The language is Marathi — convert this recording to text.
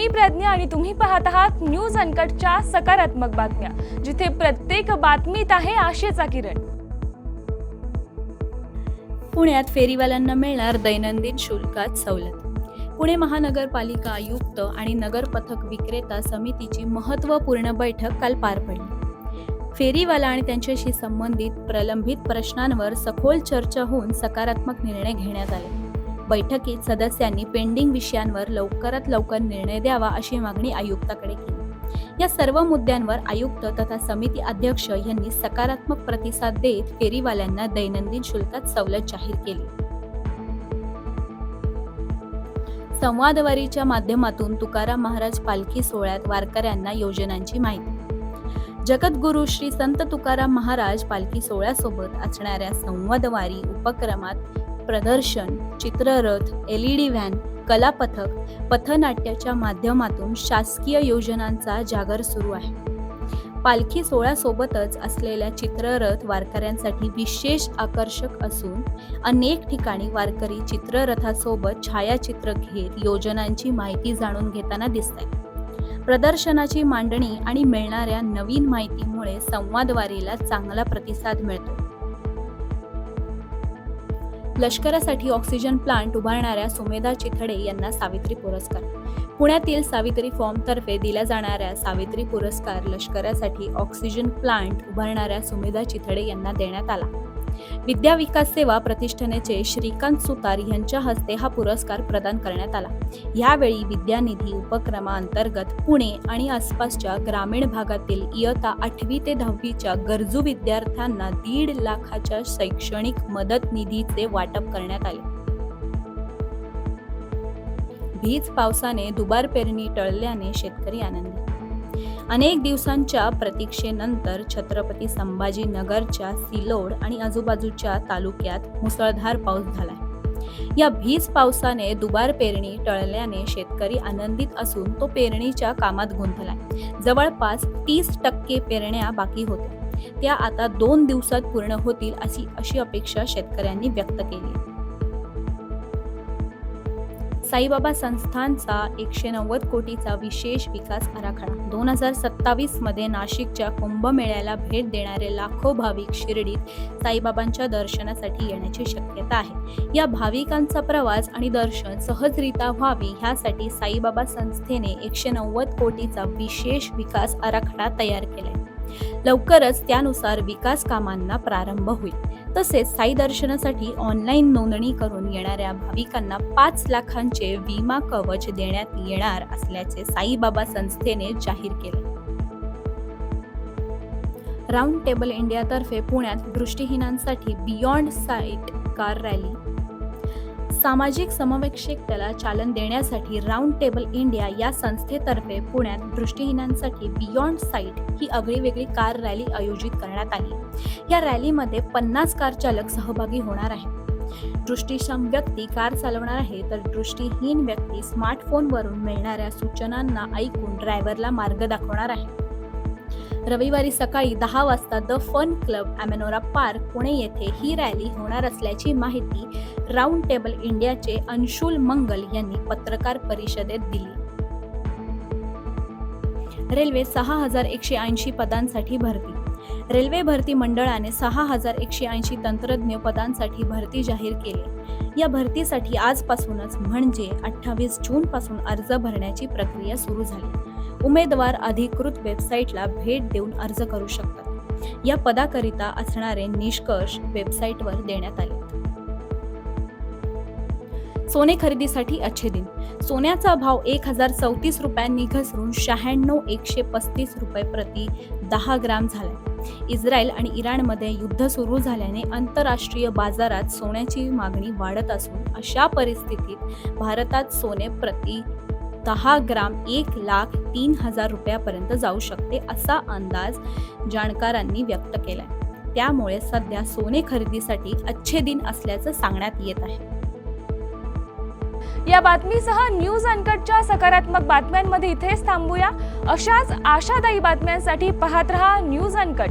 मी प्रज्ञा आणि तुम्ही पाहत आहात न्यूज अनकटच्या सकारात्मक बातम्या जिथे प्रत्येक बातमीत आहे आशेचा किरण. पुण्यात फेरीवाल्यांना मिळणार दैनंदिन शुल्कात सवलत. पुणे महानगरपालिका आयुक्त आणि नगर पथक विक्रेता समितीची महत्त्वपूर्ण बैठक काल पार पडली. फेरीवाला आणि त्यांच्याशी संबंधित प्रलंबित प्रश्नांवर सखोल चर्चा होऊन सकारात्मक निर्णय घेण्यात आले. बैठकीत सदस्यांनी पेंडिंग विषयांवर लवकरात लवकर निर्णय द्यावा अशी मागणी आयुक्ताकडे केली. या सर्व मुद्द्यांवर आयुक्त तथा समिती अध्यक्ष यांनी सकारात्मक प्रतिसाद देत फेरीवाल्यांना दैनंदिन शुल्कात सवलत जाहीर केली. संवादवारीच्या माध्यमातून तुकाराम महाराज पालखी सोहळ्यात वारकऱ्यांना योजनांची माहिती. जगद्गुरु श्री संत तुकाराम महाराज पालखी सोहळ्यासोबत असणाऱ्या संवादवारी उपक्रमात प्रदर्शन चित्ररथ एल ई डी व्हॅन कलापथक पथनाट्याच्या माध्यमातून शासकीय योजनांचा जागर सुरू आहे. पालखी सोहळ्यासोबतच असलेल्या चित्ररथ वारकऱ्यांसाठी विशेष आकर्षक असून अनेक ठिकाणी वारकरी चित्ररथासोबत छायाचित्र घेत योजनांची माहिती जाणून घेताना दिसत आहेत प्रदर्शनाची मांडणी आणि मिळणाऱ्या नवीन माहितीमुळे संवादवारीला चांगला प्रतिसाद मिळतो. लष्करासाठी ऑक्सिजन प्लांट उभारणाऱ्या सुमेधा चिथडे यांना सावित्री पुरस्कार. पुण्यातील सावित्री फॉर्मतर्फे दिल्या जाणाऱ्या सावित्री पुरस्कार लष्करासाठी ऑक्सिजन प्लांट उभारणाऱ्या सुमेधा चिथडे यांना देण्यात आला. विद्या विकास सेवा प्रतिष्ठानाचे श्रीकांत सुतार यांच्या हस्ते हा पुरस्कार प्रदान करण्यात आला. यावेळी विद्यानिधी उपक्रमाअंतर्गत पुणे आणि आसपासच्या ग्रामीण भागातील इयत्ता आठवी ते दहावीच्या गरजू विद्यार्थ्यांना दीड लाखाच्या शैक्षणिक मदत निधीचे वाटप करण्यात आले. भीज पावसाने दुबार पेरणी टळल्याने शेतकरी आनंदी अनेक दिवसांच्या प्रतीक्षेनंतर छत्रपती संभाजीनगरच्या सिलोड आणि आजूबाजूच्या तालुक्यात मुसळधार पाऊस झाला या भीज पावसाने दुबार पेरणी टळल्याने शेतकरी आनंदित असून तो पेरणीच्या कामात गुंतलाय. जवळपास तीस टक्के पेरण्या बाकी होत्या. त्या आता दोन दिवसात पूर्ण होतील अशी अशी अपेक्षा शेतकऱ्यांनी व्यक्त केली साईबाबा संस्थानचा एकशे नव्वद कोटीचा विशेष विकास आराखडा. दोन हजार सत्तावीसमध्ये नाशिकच्या कुंभमेळ्याला भेट देणारे लाखो भाविक शिर्डीत साईबाबांच्या दर्शनासाठी येण्याची शक्यता आहे. या भाविकांचा प्रवास आणि दर्शन सहजरित्या व्हावी ह्यासाठी साईबाबा संस्थेने एकशे नव्वद कोटीचा विशेष विकास आराखडा तयार केलाय. लवकरच त्यानुसार विकास कामांना प्रारंभ होईल. तसेच साई दर्शनासाठी ऑनलाईन नोंदणी करून येणाऱ्या भाविकांना पाच लाखांचे विमा कवच देण्यात येणार असल्याचे साईबाबा संस्थेने जाहीर केले. राऊंड टेबल इंडियातर्फे पुण्यात दृष्टिहीनांसाठी बियॉन्ड साईट कार रॅली सामाजिक समवेक्षकतेला चालन देण्यासाठी राऊंड टेबल इंडिया या संस्थेतर्फे पुण्यात दृष्टिहीनांसाठी बियॉन्ड साईट ही आगळीवेगळी कार रॅली आयोजित करण्यात आली. या रॅलीमध्ये पन्नास कार चालक सहभागी होणार आहेत. दृष्टीक्षम व्यक्ती कार चालवणार आहे तर दृष्टीहीन व्यक्ती स्मार्टफोनवरून मिळणाऱ्या सूचनांना ऐकून ड्रायव्हरला मार्ग दाखवणार आहे. रविवारी सकाळी दहा वाजता the fun club Amanora park Pune येथे ही रॅली होणार असल्याची माहिती राऊंड टेबल इंडियाचे अंशुल मंगल यांनी पत्रकार परिषदेत दिली. रेल्वे सहा हजार एकशे ऐंशी पदांसाठी भरती. रेल्वे भरती मंडळाने सहा हजार एकशे ऐंशी तंत्रज्ञ पदांसाठी भरती जाहीर केली. या भरतीसाठी आजपासूनच म्हणजे अठ्ठावीस जून पासून अर्ज भरण्याची प्रक्रिया सुरू झाली. उमेदवार अधिकृत वेबसाईटला भेट देऊन अर्ज करू शकतात. या पदाकरिता असणारे निष्कर्ष वेबसाईटवर देण्यात आले. सोने खरेदीसाठी अच्छे दिन. सोन्याचा भाव एक हजार चौतीस रुपयांनी घसरून शहाण्णव एकशे पस्तीस रुपये प्रति दहा ग्राम झालाय. इस्रायल आणि इराणमध्ये युद्ध सुरू झाल्याने आंतरराष्ट्रीय बाजारात सोन्याची मागणी वाढत असून अशा परिस्थितीत भारतात सोने प्रति दहा ग्राम एक लाख तीन हजार रुपयापर्यंत जाऊ शकते असा अंदाज जाणकारांनी व्यक्त केलाय. त्यामुळे सध्या सोने खरेदीसाठी अच्छे दिन असल्याचं सांगण्यात येत आहे. या बातमीसह न्यूज अनकटच्या सकारात्मक बातम्यांमध्ये इथेच थांबूया. अशाच आशादायी बातम्यांसाठी पाहत रहा न्यूज अनकट.